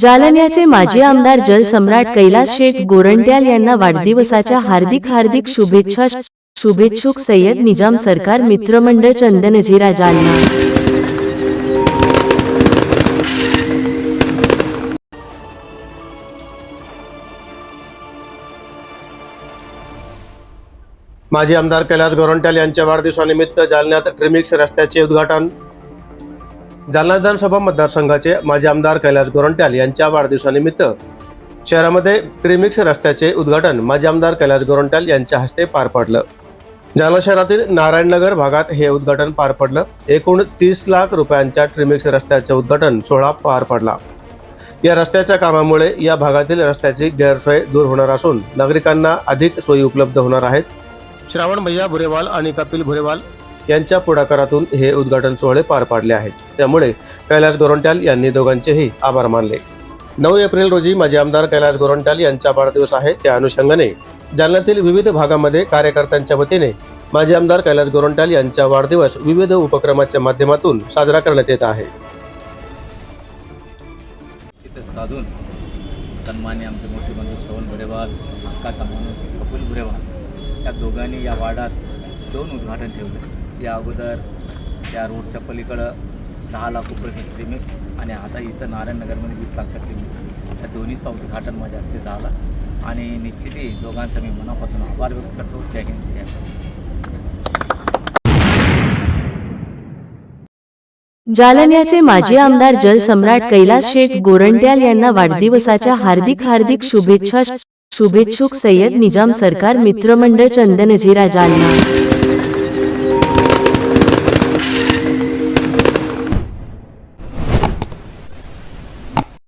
जालन्याचे माजी आमदार जलसम्राट कैलास शेठ गोरंट्याल यांना वाढदिवसाच्या हार्दिक हार्दिक शुभेच्छा शुभेच्छुक सय्यद निजाम सरकार मित्रमंडळ चंदनजीरा जालना. माजी आमदार कैलास गोरंट्याल यांच्या वाढदिवसानिमित्त जालन्यात ट्रिमिक्स रस्त्याचे उद्घाटन जालना विधानसभा मतदारसंघाचे माजी आमदार कैलास गोरंट्याल यांच्या वाढदिवसानिमित्त शहरामध्ये ट्रिमिक्स रस्त्याचे उद्घाटन माजी आमदार कैलास गोरंट्याल यांच्या हस्ते पार पडलं. जालना शहरातील नारायणनगर भागात हे उद्घाटन पार पडलं. एकूण तीस लाख रुपयांच्या ट्रिमिक्स रस्त्याचे उद्घाटन सोहळा पार पडला. या रस्त्याच्या कामामुळे या भागातील रस्त्याची गैरसोय दूर होणार असून नागरिकांना अधिक सोयी उपलब्ध होणार आहेत. श्रावण भैया भुरेवाल आणि कपिल भुरेवाल यांच्या पुढाकारातून हे उद्घाटन सोहळे पार पाडले आहेत. त्यामुळे कैलास गोरंट्याल यांनी दोघांचेही आभार मानले. नऊ एप्रिल रोजी माजी आमदार कैलास गोरंट्याल यांचा वाढदिवस आहे. त्या अनुषंगाने जालन्यातील विविध भागामध्ये कार्यकर्त्यांच्या वतीने माजी आमदार कैलास गोरंट्याल यांचा वाढदिवस विविध उपक्रमाच्या माध्यमातून साजरा करण्यात येत आहे. साधून सन्मान्य आमचे मोठे बंधू श्रवण भुरेवाल हक्काचा माणूस कपिल भुरेवाल या दोघांनी या वाडात दोन उद्घाटन ठेवले. या अगोदर त्या रोडच्या पलीकडं दहा लाख रुपयाचं मिक्स आणि आता इथं नारायणनगरमध्ये वीस लाखचं मिक्स या दोन्ही उद्घाटन माझ्या हस्ते झालं. आणि निश्चितही दोघांचा मी मनापासून आभार व्यक्त करतो. जय हिंद जय जालन्याचे माजी आमदार जलसम्राट कैलास शेख गोरंट्याल यांना वाढदिवसाच्या हार्दिक हार्दिक शुभेच्छा शुभेच्छुक सय्यद निजाम सरकार मित्रमंडळ चंदनजीरा जालना.